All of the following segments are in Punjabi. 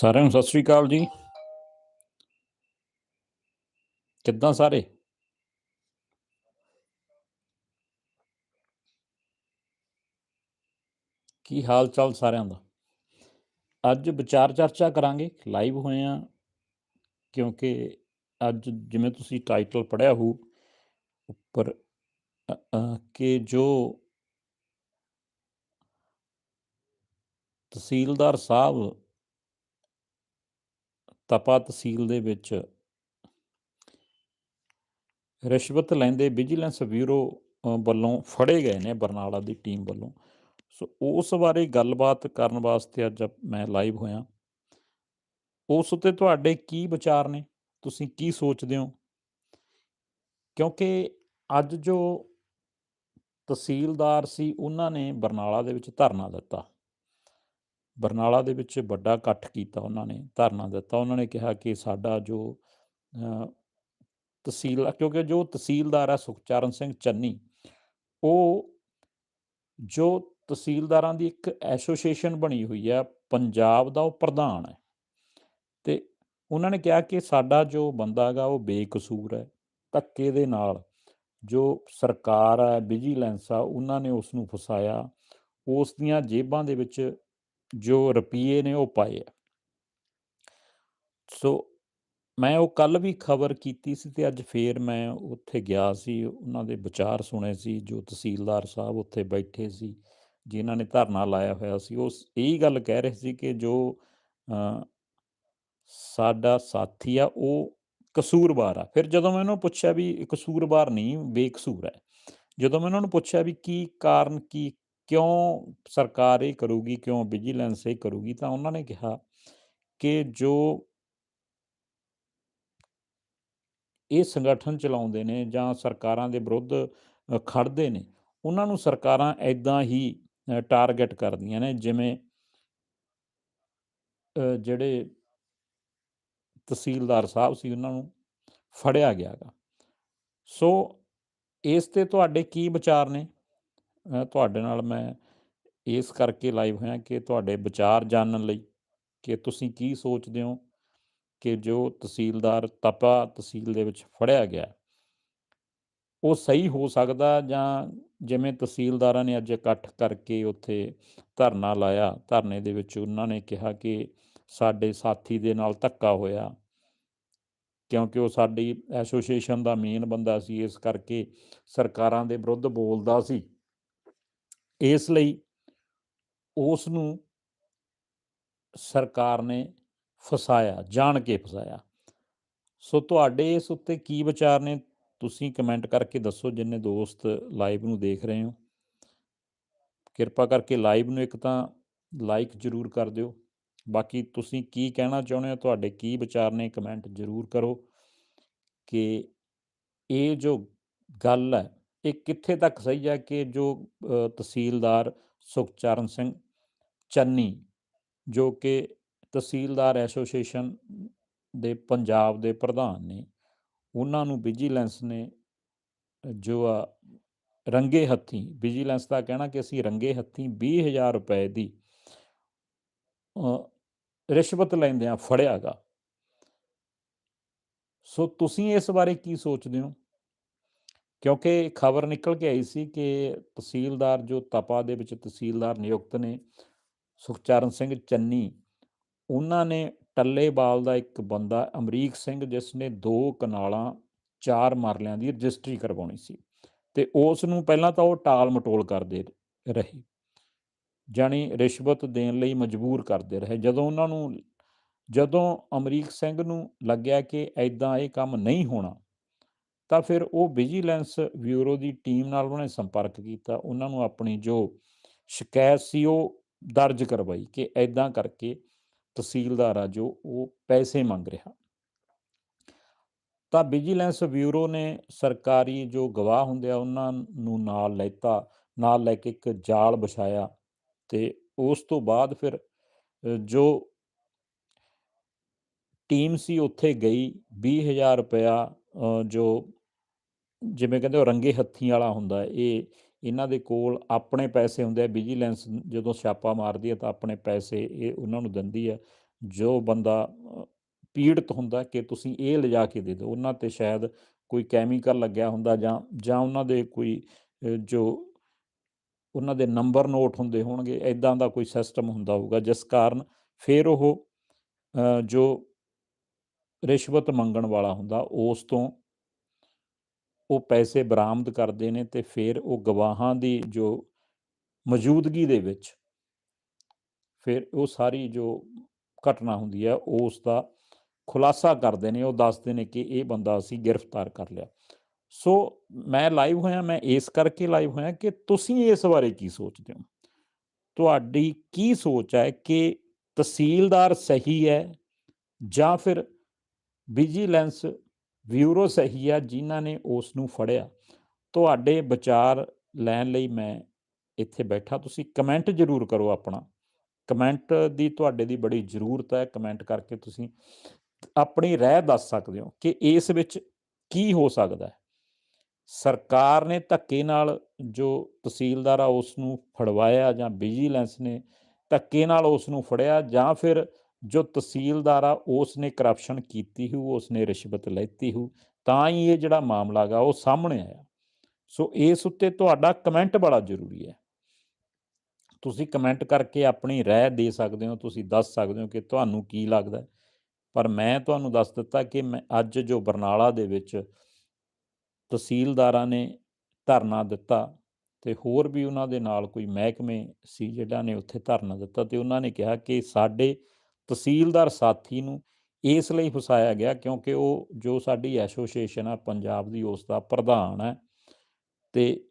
ਸਾਰਿਆਂ ਨੂੰ ਸਤਿ ਸ੍ਰੀ ਅਕਾਲ ਜੀ। ਕਿੱਦਾਂ ਸਾਰੇ? ਕੀ ਹਾਲ ਚਾਲ ਸਾਰਿਆਂ ਦਾ? ਅੱਜ ਵਿਚਾਰ ਚਰਚਾ ਕਰਾਂਗੇ ਲਾਈਵ ਹੋਏ ਆ ਕਿਉਂਕਿ ਅੱਜ ਜਿਵੇਂ ਤੁਸੀਂ ਟਾਈਟਲ ਪੜਿਆ ਹੋ ਉੱਪਰ ਕਿ ਜੋ ਤਹਿਸੀਲਦਾਰ ਸਾਹਿਬ ਤਪਾ ਤਹਿਸੀਲ ਦੇ ਵਿੱਚ ਰਿਸ਼ਵਤ ਲੈਂਦੇ ਵਿਜੀਲੈਂਸ ਬਿਊਰੋ ਵੱਲੋਂ ਫੜੇ ਗਏ ਨੇ, ਬਰਨਾਲਾ ਦੀ ਟੀਮ ਵੱਲੋਂ। ਸੋ ਉਸ ਬਾਰੇ ਗੱਲਬਾਤ ਕਰਨ ਵਾਸਤੇ ਅੱਜ ਮੈਂ ਲਾਈਵ ਹੋਇਆ। ਉਸ ਉੱਤੇ ਤੁਹਾਡੇ ਕੀ ਵਿਚਾਰ ਨੇ? ਤੁਸੀਂ ਕੀ ਸੋਚਦੇ ਹੋ? ਕਿਉਂਕਿ ਅੱਜ ਜੋ ਤਹਿਸੀਲਦਾਰ ਸੀ, ਉਹਨਾਂ ਨੇ ਬਰਨਾਲਾ ਦੇ ਵਿੱਚ ਧਰਨਾ ਦਿੱਤਾ। ਬਰਨਾਲਾ ਦੇ ਵਿੱਚ ਵੱਡਾ ਇਕੱਠ ਕੀਤਾ ਉਹਨਾਂ ਨੇ, ਧਰਨਾ ਦਿੱਤਾ। ਉਹਨਾਂ ਨੇ ਕਿਹਾ ਕਿ ਸਾਡਾ ਜੋ ਤਹਿਸੀਲ, ਕਿਉਂਕਿ ਜੋ ਤਹਿਸੀਲਦਾਰ ਹੈ ਸੁਖਚਰਨ ਸਿੰਘ ਚੰਨੀ, ਉਹ ਜੋ ਤਹਿਸੀਲਦਾਰਾਂ ਦੀ ਇੱਕ ਐਸੋਸੀਏਸ਼ਨ ਬਣੀ ਹੋਈ ਹੈ ਪੰਜਾਬ ਦਾ ਉਹ ਪ੍ਰਧਾਨ ਹੈ। ਤੇ ਉਹਨਾਂ ਨੇ ਕਿਹਾ ਕਿ ਸਾਡਾ ਜੋ ਬੰਦਾ ਹੈਗਾ, ਉਹ ਬੇਕਸੂਰ ਹੈ, ਧੱਕੇ ਦੇ ਨਾਲ। ਜੋ ਸਰਕਾਰ ਹੈ ਵਿਜੀਲੈਂਸ ਆ, ਉਹਨਾਂ ਨੇ ਉਸ ਨੂੰ ਫਸਾਇਆ। ਉਸ ਦੀਆਂ ਜੇਬਾਂ ਦੇ ਵਿੱਚ ਜੋ ਰੁਪਈਏ ਨੇ ਉਹ ਪਾਏ ਆ। ਸੋ ਮੈਂ ਉਹ ਕੱਲ ਵੀ ਖਬਰ ਕੀਤੀ ਸੀ ਤੇ ਅੱਜ ਫੇਰ ਮੈਂ ਉੱਥੇ ਗਿਆ ਸੀ ਉਹਨਾਂ ਦੇ ਵਿਚਾਰ ਸੁਣੇ ਸੀ ਜੋ ਤਹਿਸੀਲਦਾਰ ਸਾਹਿਬ ਉੱਥੇ ਬੈਠੇ ਸੀ ਜਿਨ੍ਹਾਂ ਨੇ ਧਰਨਾ ਲਾਇਆ ਹੋਇਆ ਸੀ ਉਹ ਇਹੀ ਗੱਲ ਕਹਿ ਰਹੇ ਸੀ ਕਿ ਜੋ ਅ, ਸਾਡਾ ਸਾਥੀ ਆ ਉਹ ਕਸੂਰਵਾਰ ਆ। ਫਿਰ ਜਦੋਂ ਮੈਂ ਉਹਨੂੰ ਪੁੱਛਿਆ ਵੀ ਕਸੂਰਵਾਰ ਨਹੀਂ ਬੇਕਸੂਰ ਹੈ। ਜਦੋਂ ਮੈਂ ਉਹਨਾਂ ਨੂੰ ਪੁੱਛਿਆ ਵੀ ਕੀ ਕਾਰਨ ਕੀ ਕਿਉਂ ਸਰਕਾਰ ਇਹ ਕਰੂਗੀ ਕਿਉਂ ਵਿਜੀਲੈਂਸ ਇਹ ਕਰੂਗੀ ਤਾਂ ਉਹਨਾਂ ਨੇ ਕਿਹਾ ਕਿ ਜੋ ਇਹ ਸੰਗਠਨ ਚਲਾਉਂਦੇ ਨੇ ਜਾਂ ਸਰਕਾਰਾਂ ਦੇ ਵਿਰੁੱਧ ਅ, ਖੜਦੇ ਨੇ ਉਹਨਾਂ ਨੂੰ ਸਰਕਾਰਾਂ ਐਦਾਂ ਹੀ ਟਾਰਗੇਟ ਕਰਦੀਆਂ ਨੇ ਜਿਵੇਂ ਜਿਹੜੇ ਤਹਿਸੀਲਦਾਰ ਸਾਹਿਬ ਸੀ ਉਹਨਾਂ ਨੂੰ ਫੜਿਆ ਗਿਆ ਗਾ ਸੋ ਇਸ ਤੇ ਤੁਹਾਡੇ ਕੀ ਵਿਚਾਰ ਨੇ? ਤੁਹਾਡੇ ਨਾਲ ਮੈਂ ਇਸ ਕਰਕੇ ਲਾਈਵ ਹੋਇਆ ਕਿ ਤੁਹਾਡੇ ਵਿਚਾਰ ਜਾਣਨ ਲਈ ਕਿ ਤੁਸੀਂ ਕੀ ਸੋਚਦੇ ਹੋ ਕਿ ਜੋ ਤਹਿਸੀਲਦਾਰ ਤਪਾ ਤਹਿਸੀਲ ਦੇ ਵਿੱਚ ਫੜਿਆ ਗਿਆ ਉਹ ਸਹੀ ਹੋ ਸਕਦਾ ਜਾਂ ਜਿਵੇਂ ਤਹਿਸੀਲਦਾਰਾਂ ਨੇ ਅੱਜ ਇਕੱਠ ਕਰਕੇ ਉੱਥੇ ਧਰਨਾ ਲਾਇਆ, ਧਰਨੇ ਦੇ ਵਿੱਚ ਉਹਨਾਂ ਨੇ ਕਿਹਾ ਕਿ ਸਾਡੇ ਸਾਥੀ ਦੇ ਨਾਲ ਧੱਕਾ ਹੋਇਆ, ਕਿਉਂਕਿ ਉਹ ਸਾਡੀ ਐਸੋਸੀਏਸ਼ਨ ਦਾ ਮੇਨ ਬੰਦਾ ਸੀ, ਇਸ ਕਰਕੇ ਸਰਕਾਰਾਂ ਦੇ ਵਿਰੁੱਧ ਬੋਲਦਾ ਸੀ। ਇਸ ਲਈ ਉਸ ਨੂੰ ਸਰਕਾਰ ਨੇ ਫਸਾਇਆ, ਜਾਣ ਕੇ ਫਸਾਇਆ। ਸੋ ਤੁਹਾਡੇ ਇਸ ਉੱਤੇ ਕੀ ਵਿਚਾਰ ਨੇ? ਤੁਸੀਂ ਕਮੈਂਟ ਕਰਕੇ ਦੱਸੋ ਜਿੰਨੇ ਦੋਸਤ ਲਾਈਵ ਨੂੰ ਦੇਖ ਰਹੇ ਹੋ। ਕਿਰਪਾ ਕਰਕੇ ਲਾਈਵ ਨੂੰ ਇੱਕ ਤਾਂ ਲਾਈਕ ਜ਼ਰੂਰ ਕਰ ਦਿਓ। ਬਾਕੀ ਤੁਸੀਂ ਕੀ ਕਹਿਣਾ ਚਾਹੁੰਦੇ ਹੋ? ਤੁਹਾਡੇ ਕੀ ਵਿਚਾਰ ਨੇ? ਕਮੈਂਟ ਜ਼ਰੂਰ ਕਰੋ ਕਿ ਇਹ ਜੋ ਗੱਲ ਹੈ ਇਹ ਕਿੱਥੇ ਤੱਕ ਸਹੀ ਹੈ ਕਿ ਜੋ ਤਹਿਸੀਲਦਾਰ ਸੁਖਚਰਨ ਸਿੰਘ ਚੰਨੀ ਜੋ ਕਿ ਤਹਿਸੀਲਦਾਰ ਐਸੋਸੀਏਸ਼ਨ ਦੇ ਪੰਜਾਬ ਦੇ ਪ੍ਰਧਾਨ ਨੇ ਉਹਨਾਂ ਨੂੰ ਵਿਜੀਲੈਂਸ ਨੇ ਜੋ ਆ ਰੰਗੇ ਹੱਥੀਂ ਵਿਜੀਲੈਂਸ ਦਾ ਕਹਿਣਾ ਕਿ ਅਸੀਂ ਰੰਗੇ ਹੱਥੀਂ 20000 ਰੁਪਏ ਦੀ ਅ, ਰਿਸ਼ਵਤ ਲੈਂਦਿਆਂ ਫੜਿਆ ਗਾ। ਸੋ ਤੁਸੀਂ ਇਸ ਬਾਰੇ ਕੀ ਸੋਚਦੇ ਹੋ? ਕਿਉਂਕਿ ਖਬਰ ਨਿਕਲ ਕੇ ਆਈ ਸੀ ਕਿ ਤਹਿਸੀਲਦਾਰ ਜੋ ਤਪਾ ਦੇ ਵਿੱਚ ਤਹਿਸੀਲਦਾਰ ਨਿਯੁਕਤ ਨੇ, ਸੁਖਚਰਨ ਸਿੰਘ ਚੰਨੀ, ਉਹਨਾਂ ਨੇ ਟੱਲੇਵਾਲ ਦਾ ਇੱਕ ਬੰਦਾ, ਅਮਰੀਕ ਸਿੰਘ, ਜਿਸ ਨੇ ਦੋ ਕਨਾਲਾਂ ਚਾਰ ਮਰਲਿਆਂ ਦੀ ਰਜਿਸਟਰੀ ਕਰਵਾਉਣੀ ਸੀ ਤੇ ਉਸ ਨੂੰ ਪਹਿਲਾਂ ਤਾਂ ਉਹ ਟਾਲ ਮਟੋਲ ਕਰਦੇ ਰਹੇ, ਜਾਣੀ ਰਿਸ਼ਵਤ ਦੇਣ ਲਈ ਮਜਬੂਰ ਕਰਦੇ ਰਹੇ। ਜਦੋਂ ਉਹਨਾਂ ਨੂੰ, ਜਦੋਂ ਅਮਰੀਕ ਸਿੰਘ ਨੂੰ ਲੱਗਿਆ ਕਿ ਐਦਾਂ ਇਹ ਕੰਮ ਨਹੀਂ ਹੋਣਾ ਤਾਂ ਫਿਰ ਉਹ ਵਿਜੀਲੈਂਸ ਬਿਊਰੋ ਦੀ ਟੀਮ ਨਾਲ ਉਹਨੇ ਸੰਪਰਕ ਕੀਤਾ। ਉਹਨਾਂ ਨੂੰ ਆਪਣੀ ਜੋ ਸ਼ਿਕਾਇਤ ਸੀ ਉਹ ਦਰਜ ਕਰਵਾਈ ਕਿ ਐਦਾਂ ਕਰਕੇ ਤਹਿਸੀਲਦਾਰ ਆ ਜੋ ਉਹ ਪੈਸੇ ਮੰਗ ਰਿਹਾ। ਤਾਂ ਵਿਜੀਲੈਂਸ ਬਿਊਰੋ ਨੇ ਸਰਕਾਰੀ ਜੋ ਗਵਾਹ ਹੁੰਦੇ ਆ ਉਹਨਾਂ ਨੂੰ ਨਾਲ ਲੈਤਾ, ਨਾਲ ਲੈ ਕੇ ਇੱਕ ਜਾਲ ਵਿਛਾਇਆ ਤੇ ਉਸ ਤੋਂ ਬਾਅਦ ਫਿਰ ਜੋ ਟੀਮ ਸੀ ਉੱਥੇ ਗਈ। 20000 ਰੁਪਇਆ ਜੋ ਜਿਵੇਂ ਕਹਿੰਦੇ ਉਹ ਰੰਗੇ ਹੱਥੀਂ ਵਾਲਾ ਹੁੰਦਾ ਇਹ ਇਹਨਾਂ ਦੇ ਕੋਲ ਆਪਣੇ ਪੈਸੇ ਹੁੰਦੇ ਆ ਵਿਜੀਲੈਂਸ ਜਦੋਂ ਛਾਪਾ ਮਾਰਦੀ ਹੈ ਤਾਂ ਆਪਣੇ ਪੈਸੇ ਇਹ ਉਹਨਾਂ ਨੂੰ ਦਿੰਦੀ ਹੈ, ਜੋ ਬੰਦਾ ਪੀੜਤ ਹੁੰਦਾ ਕਿ ਤੁਸੀਂ ਇਹ ਲਿਜਾ ਕੇ ਦੇ ਦਿਓ, ਉਹਨਾਂ ਤੇ ਸ਼ਾਇਦ ਕੋਈ ਕੈਮੀਕਲ ਲੱਗਿਆ ਹੁੰਦਾ ਜਾਂ ਜਾਂ ਉਹਨਾਂ ਦੇ ਕੋਈ ਜੋ ਉਹਨਾਂ ਦੇ ਨੰਬਰ ਨੋਟ ਹੁੰਦੇ ਹੋਣਗੇ ਇਦਾਂ ਦਾ ਕੋਈ ਸਿਸਟਮ ਹੁੰਦਾ ਹੋਊਗਾ, ਜਿਸ ਕਾਰਨ ਫਿਰ ਉਹ ਜੋ ਰਿਸ਼ਵਤ ਮੰਗਣ ਵਾਲਾ ਹੁੰਦਾ, ਉਸ ਤੋਂ ਉਹ ਪੈਸੇ ਬਰਾਮਦ ਕਰਦੇ ਨੇ ਤੇ ਫਿਰ ਉਹ ਗਵਾਹਾਂ ਦੀ ਜੋ ਮੌਜੂਦਗੀ ਦੇ ਵਿੱਚ ਫਿਰ ਉਹ ਸਾਰੀ ਜੋ ਘਟਨਾ ਹੁੰਦੀ ਹੈ ਉਸ ਦਾ ਖੁਲਾਸਾ ਕਰਦੇ ਨੇ, ਉਹ ਦੱਸਦੇ ਨੇ ਕਿ ਇਹ ਬੰਦਾ ਅਸੀਂ ਗ੍ਰਿਫਤਾਰ ਕਰ ਲਿਆ। ਸੋ ਮੈਂ ਲਾਈਵ ਹੋਇਆ, ਮੈਂ ਇਸ ਕਰਕੇ ਲਾਈਵ ਹੋਇਆ ਕਿ ਤੁਸੀਂ ਇਸ ਬਾਰੇ ਕੀ ਸੋਚਦੇ ਹੋ? ਤੁਹਾਡੀ ਕੀ ਸੋਚ ਹੈ ਕਿ ਤਹਿਸੀਲਦਾਰ ਸਹੀ ਹੈ ਜਾਂ ਫਿਰ ਵਿਜੀਲੈਂਸ ਵਿਊਰੋ ਸਹੀ ਹੈ ਜਿਨ੍ਹਾਂ ਨੇ ਉਸ ਨੂੰ ਫੜਿਆ। ਤੁਹਾਡੇ ਵਿਚਾਰ ਲੈਣ ਲਈ ਮੈਂ ਇੱਥੇ ਬੈਠਾ। ਤੁਸੀਂ ਕਮੈਂਟ ਜ਼ਰੂਰ ਕਰੋ ਆਪਣਾ। ਕਮੈਂਟ ਦੀ ਤੁਹਾਡੇ ਦੀ ਬੜੀ ਜ਼ਰੂਰਤ ਹੈ। ਕਮੈਂਟ ਕਰਕੇ ਤੁਸੀਂ ਆਪਣੀ ਰਾਏ ਦੱਸ ਸਕਦੇ ਹੋ ਕਿ ਇਸ ਵਿੱਚ ਕੀ ਹੋ ਸਕਦਾ ਹੈ। ਸਰਕਾਰ ਨੇ ਧੱਕੇ ਨਾਲ ਜੋ ਤਹਿਸੀਲਦਾਰ ਆ ਉਸ ਨੂੰ ਫੜਵਾਇਆ ਜਾਂ ਵਿਜੀਲੈਂਸ ਨੇ ਧੱਕੇ ਨਾਲ ਉਸ ਨੂੰ ਫੜਿਆ ਜਾਂ ਫਿਰ ਜੋ ਤਹਿਸੀਲਦਾਰ ਆ ਉਸ ਨੇ ਕਰਪਸ਼ਨ ਕੀਤੀ ਹੋ ਉਸ ਨੇ ਰਿਸ਼ਵਤ ਲੈਤੀ ਹੋ, ਤਾਂ ਹੀ ਇਹ ਜਿਹੜਾ ਮਾਮਲਾ ਗਾ, ਉਹ ਸਾਹਮਣੇ ਆਇਆ। ਸੋ ਇਸ ਉੱਤੇ ਤੁਹਾਡਾ ਕਮੈਂਟ ਬੜਾ ਜ਼ਰੂਰੀ ਹੈ। ਤੁਸੀਂ ਕਮੈਂਟ ਕਰਕੇ ਆਪਣੀ ਰਾਏ ਦੇ ਸਕਦੇ ਹੋ, ਤੁਸੀਂ ਦੱਸ ਸਕਦੇ ਹੋ ਕਿ ਤੁਹਾਨੂੰ ਕੀ ਲੱਗਦਾ ਪਰ ਮੈਂ ਤੁਹਾਨੂੰ ਦੱਸ ਦਿੱਤਾ ਕਿ ਮੈਂ ਅੱਜ ਜੋ ਬਰਨਾਲਾ ਦੇ ਵਿੱਚ ਤਹਿਸੀਲਦਾਰਾਂ ਨੇ ਧਰਨਾ ਦਿੱਤਾ ਤੇ ਹੋਰ ਵੀ ਉਹਨਾਂ ਦੇ ਨਾਲ ਕੋਈ ਮਹਿਕਮੇ ਸੀ ਜਿਹੜਾ ਨੇ ਉੱਥੇ ਧਰਨਾ ਦਿੱਤਾ ਤੇ ਉਹਨਾਂ ਨੇ ਕਿਹਾ ਕਿ ਸਾਡੇ ਤਹਿਸੀਲਦਾਰ ਸਾਥੀ ਨੂੰ ਇਸ ਲਈ ਫਸਾਇਆ ਗਿਆ ਕਿਉਂਕਿ ਉਹ, ਜੋ ਸਾਡੀ ਐਸੋਸੀਏਸ਼ਨ ਆ ਪੰਜਾਬ ਦੀ, ਉਸ ਦਾ ਪ੍ਰਧਾਨ ਹੈ। ਤੇ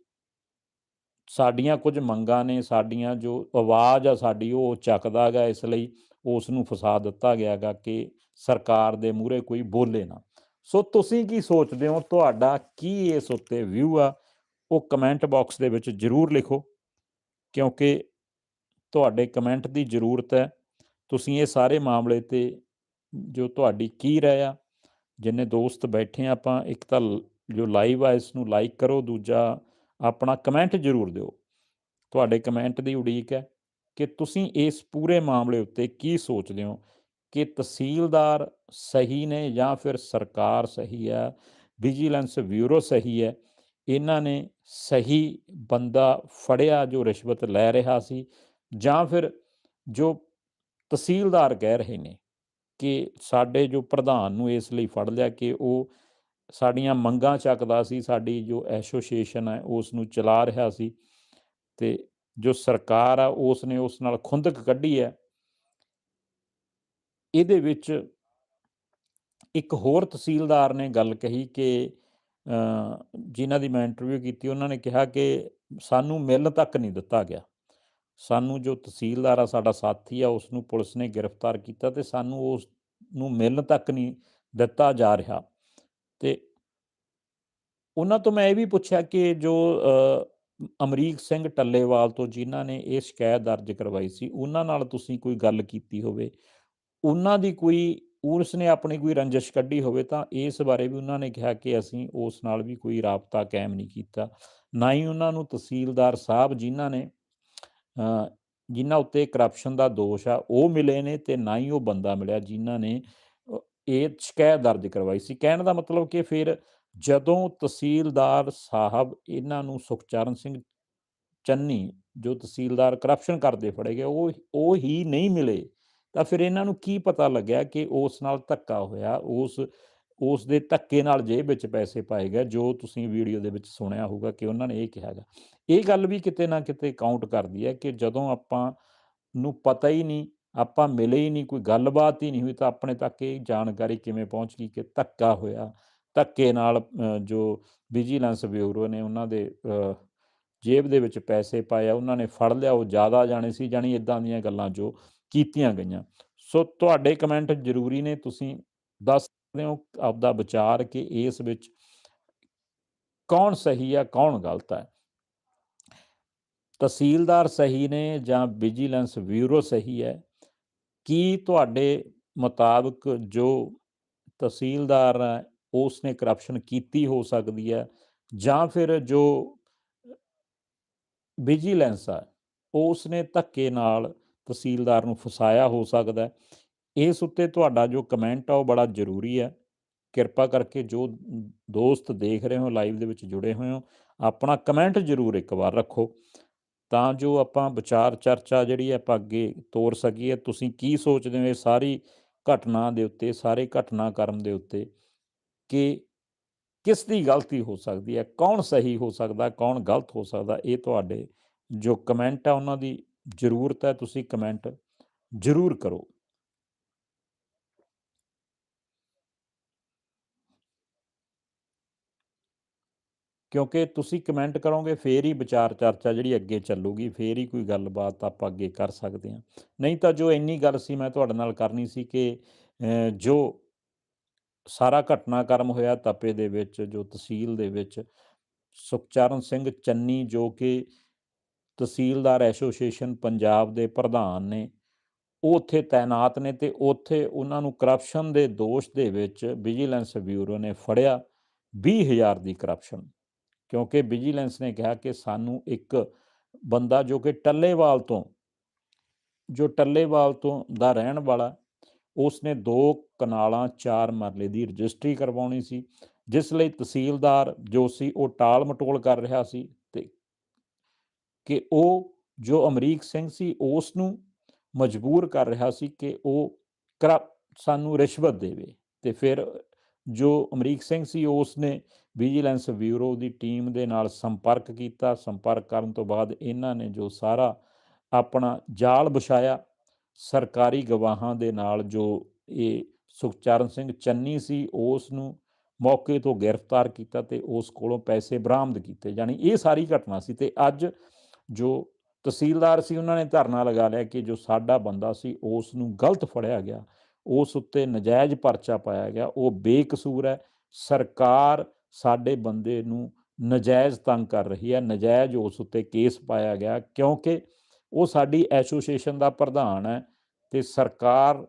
ਸਾਡੀਆਂ ਕੁਝ ਮੰਗਾਂ ਨੇ, ਸਾਡੀਆਂ ਜੋ ਆਵਾਜ਼ ਆ ਸਾਡੀ, ਉਹ ਚੱਕਦਾ ਗਾ ਇਸ ਲਈ ਉਸ ਨੂੰ ਫਸਾ ਦਿੱਤਾ ਗਿਆ ਗਾ ਕਿ ਸਰਕਾਰ ਦੇ ਮੂਹਰੇ ਕੋਈ ਬੋਲੇ ਨਾ। ਸੋ ਤੁਸੀਂ ਕੀ ਸੋਚਦੇ ਹੋ? ਤੁਹਾਡਾ ਕੀ ਇਸ ਉੱਤੇ ਵਿਊ ਆ? ਉਹ ਕਮੈਂਟ ਬਾਕਸ ਦੇ ਵਿੱਚ ਜਰੂਰ ਲਿਖੋ ਕਿਉਂਕਿ ਤੁਹਾਡੇ ਕਮੈਂਟ ਦੀ ਜ਼ਰੂਰਤ ਹੈ। ਤੁਸੀਂ ਇਹ ਸਾਰੇ ਮਾਮਲੇ ਤੇ ਜੋ ਤੁਹਾਡੀ ਕੀ ਰਾਏ ਆ, ਜਿੰਨੇ ਦੋਸਤ ਬੈਠੇ ਆ ਆਪਾਂ, ਇੱਕ ਤਾਂ ਜੋ ਲਾਈਵ ਆ ਇਸ ਨੂੰ ਲਾਈਕ ਕਰੋ, ਦੂਜਾ ਆਪਣਾ ਕਮੈਂਟ ਜ਼ਰੂਰ ਦਿਓ। ਤੁਹਾਡੇ ਕਮੈਂਟ ਦੀ ਉਡੀਕ ਹੈ ਕਿ ਤੁਸੀਂ ਇਸ ਪੂਰੇ ਮਾਮਲੇ ਉੱਤੇ ਕੀ ਸੋਚਦੇ ਹੋ? ਕਿ ਤਹਿਸੀਲਦਾਰ ਸਹੀ ਨੇ ਜਾਂ ਫਿਰ ਸਰਕਾਰ ਸਹੀ ਹੈ ਵਿਜੀਲੈਂਸ ਬਿਊਰੋ ਸਹੀ ਹੈ, ਇਹਨਾਂ ਨੇ ਸਹੀ ਬੰਦਾ ਫੜਿਆ ਜੋ ਰਿਸ਼ਵਤ ਲੈ ਰਿਹਾ ਸੀ ਜਾਂ ਫਿਰ ਜੋ ਤਹਿਸੀਲਦਾਰ ਕਹਿ ਰਹੇ ਨੇ ਕਿ ਸਾਡੇ ਜੋ ਪ੍ਰਧਾਨ ਨੂੰ ਇਸ ਲਈ ਫੜ ਲਿਆ ਕਿ ਉਹ ਸਾਡੀਆਂ ਮੰਗਾਂ ਚੱਕਦਾ ਸੀ, ਸਾਡੀ ਜੋ ਐਸੋਸੀਏਸ਼ਨ ਹੈ ਉਸ ਨੂੰ ਚਲਾ ਰਿਹਾ ਸੀ ਤੇ ਜੋ ਸਰਕਾਰ ਆ ਉਸ ਨੇ ਉਸ ਨਾਲ ਖੁੰਦਕ ਕੱਢੀ ਹੈ। ਇਹਦੇ ਵਿੱਚ ਇੱਕ ਹੋਰ ਤਹਿਸੀਲਦਾਰ ਨੇ ਗੱਲ ਕਹੀ ਕਿ ਜਿਨ੍ਹਾਂ ਦੀ ਮੈਂ ਇੰਟਰਵਿਊ ਕੀਤੀ, ਉਹਨਾਂ ਨੇ ਕਿਹਾ ਕਿ ਸਾਨੂੰ ਮਿਲਣ ਤੱਕ ਨਹੀਂ ਦਿੱਤਾ ਗਿਆ। ਸਾਨੂੰ ਜੋ ਤਹਿਸੀਲਦਾਰ ਆ, ਸਾਡਾ ਸਾਥੀ ਆ ਉਸ ਨੂੰ ਪੁਲਿਸ ਨੇ ਗ੍ਰਿਫਤਾਰ ਕੀਤਾ ਤੇ ਸਾਨੂੰ ਉਸ ਨੂੰ ਮਿਲਣ ਤੱਕ ਨਹੀਂ ਦਿੱਤਾ ਜਾ ਰਿਹਾ। ਤੇ ਉਹਨਾਂ ਤੋਂ ਮੈਂ ਇਹ ਵੀ ਪੁੱਛਿਆ ਕਿ ਜੋ ਅਮਰੀਕ ਸਿੰਘ ਟੱਲੇਵਾਲ ਤੋਂ ਜਿਨ੍ਹਾਂ ਨੇ ਇਹ ਸ਼ਿਕਾਇਤ ਦਰਜ ਕਰਵਾਈ ਸੀ, ਉਹਨਾਂ ਨਾਲ ਤੁਸੀਂ ਕੋਈ ਗੱਲ ਕੀਤੀ ਹੋਵੇ? ਉਹਨਾਂ ਦੀ ਕੋਈ ਉਸ ਨੇ ਆਪਣੀ ਕੋਈ ਰੰਜਿਸ਼ ਕੱਢੀ ਹੋਵੇ ਤਾਂ ਇਸ ਬਾਰੇ ਵੀ ਉਹਨਾਂ ਨੇ ਕਿਹਾ ਕਿ ਅਸੀਂ ਉਸ ਨਾਲ ਵੀ ਕੋਈ ਰਾਬਤਾ ਕਾਇਮ ਨਹੀਂ ਕੀਤਾ। ਨਾ ਹੀ ਉਹਨਾਂ ਨੂੰ ਤਹਿਸੀਲਦਾਰ ਸਾਹਿਬ ਜਿਨ੍ਹਾਂ ਨੇ ਜਿਨ੍ਹਾਂ ਉੱਤੇ ਕਰਪਸ਼ਨ ਦਾ ਦੋਸ਼ ਆ, ਉਹ ਮਿਲੇ ਨੇ ਤੇ ਨਾ ਹੀ ਉਹ ਬੰਦਾ ਮਿਲਿਆ ਜਿਨ੍ਹਾਂ ਨੇ ਇਹ ਸ਼ਿਕਾਇਤ ਦਰਜ ਕਰਵਾਈ ਸੀ। ਕਹਿਣ ਦਾ ਮਤਲਬ ਕਿ ਫਿਰ ਜਦੋਂ ਤਹਿਸੀਲਦਾਰ ਸਾਹਿਬ ਇਹਨਾਂ ਨੂੰ ਸੁਖਚਰਨ ਸਿੰਘ ਚੰਨੀ, ਜੋ ਤਹਿਸੀਲਦਾਰ ਕਰਪਸ਼ਨ ਕਰਦੇ ਫੜੇ ਗਏ, ਉਹ ਉਹ ਹੀ ਨਹੀਂ ਮਿਲੇ, ਤਾਂ ਫਿਰ ਇਹਨਾਂ ਨੂੰ ਕੀ ਪਤਾ ਲੱਗਿਆ ਕਿ ਉਸ ਨਾਲ ਧੱਕਾ ਹੋਇਆ, ਉਸ ਉਸ ਦੇ ਧੱਕੇ ਨਾਲ ਜੇਬ ਵਿੱਚ ਪੈਸੇ ਪਾਏ ਗਏ, ਜੋ ਤੁਸੀਂ ਵੀਡੀਓ ਦੇ ਵਿੱਚ ਸੁਣਿਆ ਹੋਊਗਾ ਕਿ ਉਹਨਾਂ ਨੇ ਇਹ ਕਿਹਾ ਗਾ ਇਹ ਗੱਲ ਵੀ ਕਿਤੇ ਨਾ ਕਿਤੇ ਕਾਊਂਟ ਕਰਦੀ ਹੈ ਕਿ ਜਦੋਂ ਆਪਾਂ ਨੂੰ ਪਤਾ ਹੀ ਨਹੀਂ, ਆਪਾਂ ਮਿਲੇ ਹੀ ਨਹੀਂ, ਕੋਈ ਗੱਲਬਾਤ ਹੀ ਨਹੀਂ ਹੋਈ ਤਾਂ ਆਪਣੇ ਤੱਕ ਇਹ ਜਾਣਕਾਰੀ ਕਿਵੇਂ ਪਹੁੰਚ ਗਈ ਕਿ ਧੱਕਾ ਹੋਇਆ। ਧੱਕੇ ਨਾਲ ਜੋ ਵਿਜੀਲੈਂਸ ਬਿਊਰੋ ਨੇ ਉਹਨਾਂ ਦੇ ਜੇਬ ਦੇ ਵਿੱਚ ਪੈਸੇ ਪਾਇਆ ਉਹਨਾਂ ਨੇ ਫੜ ਲਿਆ, ਉਹ ਜ਼ਿਆਦਾ ਜਾਣੇ ਸੀ ਜਾਣੀ ਇਦਾਂ ਦੀਆਂ ਗੱਲਾਂ ਜੋ ਕੀਤੀਆਂ ਗਈਆਂ। ਸੋ ਤੁਹਾਡੇ ਕਮੈਂਟ ਜ਼ਰੂਰੀ ਨੇ, ਤੁਸੀਂ ਦੱਸ ਸਕਦੇ ਹੋ, ਆਪਦਾ ਵਿਚਾਰ ਕਿ ਇਸ ਵਿੱਚ ਕੌਣ ਸਹੀ ਹੈ ਕੌਣ ਗਲਤ ਹੈ ਤਹਿਸੀਲਦਾਰ ਸਹੀ ਨੇ ਜਾਂ ਵਿਜੀਲੈਂਸ ਬਿਊਰੋ ਸਹੀ ਹੈ? ਕੀ ਤੁਹਾਡੇ ਮੁਤਾਬਕ ਜੋ ਤਹਿਸੀਲਦਾਰ ਹੈ ਉਸ ਨੇ ਕਰਪਸ਼ਨ ਕੀਤੀ ਹੋ ਸਕਦੀ ਹੈ? ਜਾਂ ਫਿਰ ਜੋ ਵਿਜੀਲੈਂਸ ਆ ਉਸ ਨੇ ਧੱਕੇ ਨਾਲ ਤਹਿਸੀਲਦਾਰ ਨੂੰ ਫਸਾਇਆ ਹੋ ਸਕਦਾ ਇਸ ਉੱਤੇ ਤੁਹਾਡਾ ਜੋ ਕਮੈਂਟ ਆ ਉਹ ਬੜਾ ਜ਼ਰੂਰੀ ਹੈ। ਕਿਰਪਾ ਕਰਕੇ ਜੋ ਦੋਸਤ ਦੇਖ ਰਹੇ ਹੋ ਲਾਈਵ ਦੇ ਵਿੱਚ ਜੁੜੇ ਹੋਏ ਹੋ, ਆਪਣਾ ਕਮੈਂਟ ਜ਼ਰੂਰ ਇੱਕ ਵਾਰ ਰੱਖੋ। ਤਾਂ ਜੋ ਆਪਾਂ ਵਿਚਾਰ ਚਰਚਾ ਜਿਹੜੀ ਆਪਾਂ ਅੱਗੇ ਤੋਰ ਸਕੀਏ। ਤੁਸੀਂ ਕੀ ਸੋਚਦੇ ਹੋ ਇਹ ਸਾਰੀ ਘਟਨਾ ਦੇ ਉੱਤੇ, ਸਾਰੇ ਘਟਨਾਕ੍ਰਮ ਦੇ ਉੱਤੇ ਕਿ ਕਿਸ ਦੀ ਗਲਤੀ ਹੋ ਸਕਦੀ ਹੈ? ਕੌਣ ਸਹੀ ਹੋ ਸਕਦਾ, ਕੌਣ ਗਲਤ ਹੋ ਸਕਦਾ? ਇਹ ਤੁਹਾਡੇ ਜੋ ਕਮੈਂਟ ਆ, ਉਹਨਾਂ ਦੀ ਜ਼ਰੂਰਤ ਹੈ। ਤੁਸੀਂ ਕਮੈਂਟ ਜ਼ਰੂਰ ਕਰੋ। ਕਿਉਂਕਿ ਤੁਸੀਂ ਕਮੈਂਟ ਕਰੋਗੇ, ਫੇਰ ਹੀ ਵਿਚਾਰ ਚਰਚਾ ਜਿਹੜੀ ਅੱਗੇ ਚੱਲੂਗੀ, ਫੇਰ ਹੀ ਕੋਈ ਗੱਲਬਾਤ ਆਪਾਂ ਅੱਗੇ ਕਰ ਸਕਦੇ ਹਾਂ। ਨਹੀਂ ਤਾਂ ਜੋ ਇੰਨੀ ਗੱਲ ਸੀ, ਮੈਂ ਤੁਹਾਡੇ ਨਾਲ ਕਰਨੀ ਸੀ ਕਿ ਜੋ ਸਾਰਾ ਘਟਨਾਕ੍ਰਮ ਹੋਇਆ ਤਪੇ ਦੇ ਵਿੱਚ, ਜੋ ਤਹਿਸੀਲ ਦੇ ਵਿੱਚ, ਸੁਖਚਰਨ ਸਿੰਘ ਚੰਨੀ ਜੋ ਕਿ ਤਹਿਸੀਲਦਾਰ ਐਸੋਸੀਏਸ਼ਨ ਪੰਜਾਬ ਦੇ ਪ੍ਰਧਾਨ ਨੇ, ਉਹ ਉੱਥੇ ਤਾਇਨਾਤ ਨੇ ਤੇ ਉੱਥੇ ਉਹਨਾਂ ਨੂੰ ਕਰਪਸ਼ਨ ਦੇ ਦੋਸ਼ ਦੇ ਵਿੱਚ ਵਿਜੀਲੈਂਸ ਬਿਊਰੋ ਨੇ ਫੜਿਆ 20000 ਦੀ ਕਰਪਸ਼ਨ ਕਿਉਂਕਿ ਵਿਜੀਲੈਂਸ ਨੇ ਕਿਹਾ ਕਿ ਸਾਨੂੰ ਇੱਕ ਬੰਦਾ ਜੋ ਕਿ ਟੱਲੇਵਾਲ ਤੋਂ, ਜੋ ਟੱਲੇਵਾਲ ਤੋਂ ਦਾ ਰਹਿਣ ਵਾਲਾ ਉਸ ਨੇ ਦੋ ਕਨਾਲਾਂ ਚਾਰ ਮਰਲੇ ਦੀ ਰਜਿਸਟਰੀ ਕਰਵਾਉਣੀ ਸੀ, ਜਿਸ ਲਈ ਤਹਿਸੀਲਦਾਰ ਜੋ ਸੀ ਉਹ ਟਾਲ ਮਟੋਲ ਕਰ ਰਿਹਾ ਸੀ ਤੇ ਕਿ ਉਹ ਜੋ ਅਮਰੀਕ ਸਿੰਘ ਸੀ ਉਸ ਨੂੰ ਮਜਬੂਰ ਕਰ ਰਿਹਾ ਸੀ ਕਿ ਉਹ ਸਾਨੂੰ ਰਿਸ਼ਵਤ ਦੇਵੇ ਤੇ ਫਿਰ ਜੋ ਅਮਰੀਕ ਸਿੰਘ ਸੀ ਉਸ ਨੇ ਵਿਜੀਲੈਂਸ ਬਿਊਰੋ ਦੀ ਟੀਮ ਦੇ ਨਾਲ ਸੰਪਰਕ ਕੀਤਾ। ਸੰਪਰਕ ਕਰਨ ਤੋਂ ਬਾਅਦ ਇਹਨਾਂ ਨੇ ਜੋ ਸਾਰਾ ਆਪਣਾ ਜਾਲ ਵਿਛਾਇਆ, ਸਰਕਾਰੀ ਗਵਾਹਾਂ ਦੇ ਨਾਲ ਜੋ ਇਹ ਸੁਖਚਰਨ ਸਿੰਘ ਚੰਨੀ ਸੀ, ਉਸ ਨੂੰ ਮੌਕੇ ਤੋਂ ਗ੍ਰਿਫਤਾਰ ਕੀਤਾ ਤੇ ਉਸ ਕੋਲੋਂ ਪੈਸੇ ਬਰਾਮਦ ਕੀਤੇ। ਯਾਨੀ ਇਹ ਸਾਰੀ ਘਟਨਾ ਸੀ ਤੇ ਅੱਜ ਜੋ ਤਹਿਸੀਲਦਾਰ ਸੀ, ਉਹਨਾਂ ਨੇ ਧਰਨਾ ਲਗਾ ਲਿਆ ਕਿ ਜੋ ਸਾਡਾ ਬੰਦਾ ਸੀ, ਉਸ ਨੂੰ ਗਲਤ ਫੜਿਆ ਗਿਆ। ਉਸ ਉੱਤੇ ਨਜਾਇਜ਼ ਪਰਚਾ ਪਾਇਆ ਗਿਆ। ਉਹ ਬੇਕਸੂਰ ਹੈ। ਸਰਕਾਰ ਸਾਡੇ ਬੰਦੇ ਨੂੰ ਨਜਾਇਜ਼ ਤੰਗ ਕਰ ਰਹੀ ਹੈ, ਨਜਾਇਜ਼ ਉਸ ਉੱਤੇ ਕੇਸ ਪਾਇਆ ਗਿਆ ਕਿਉਂਕਿ ਉਹ ਸਾਡੀ ਐਸੋਸੀਏਸ਼ਨ ਦਾ ਪ੍ਰਧਾਨ ਹੈ ਤੇ ਸਰਕਾਰ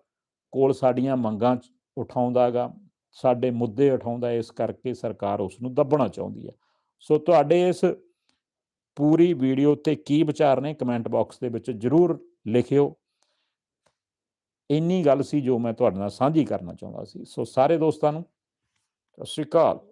ਕੋਲ ਸਾਡੀਆਂ ਮੰਗਾਂ ਉਠਾਉਂਦਾਗਾ ਸਾਡੇ ਮੁੱਦੇ ਉਠਾਉਂਦਾ ਇਸ ਕਰਕੇ ਸਰਕਾਰ ਉਸ ਨੂੰ ਦੱਬਣਾ ਚਾਹੁੰਦੀ ਹੈ। ਸੋ ਤੁਹਾਡੇ ਇਸ ਪੂਰੀ ਵੀਡੀਓ ਤੇ ਕੀ ਵਿਚਾਰ ਨੇ ਕਮੈਂਟ ਬਾਕਸ ਦੇ ਵਿੱਚ ਜਰੂਰ ਲਿਖਿਓ। ਇੰਨੀ ਗੱਲ ਸੀ ਜੋ ਮੈਂ ਤੁਹਾਡੇ ਨਾਲ ਸਾਂਝੀ ਕਰਨਾ ਚਾਹੁੰਦਾ ਸੀ। ਸੋ ਸਾਰੇ ਦੋਸਤਾਂ ਨੂੰ ਸਤਿ ਸ਼੍ਰੀ ਅਕਾਲ।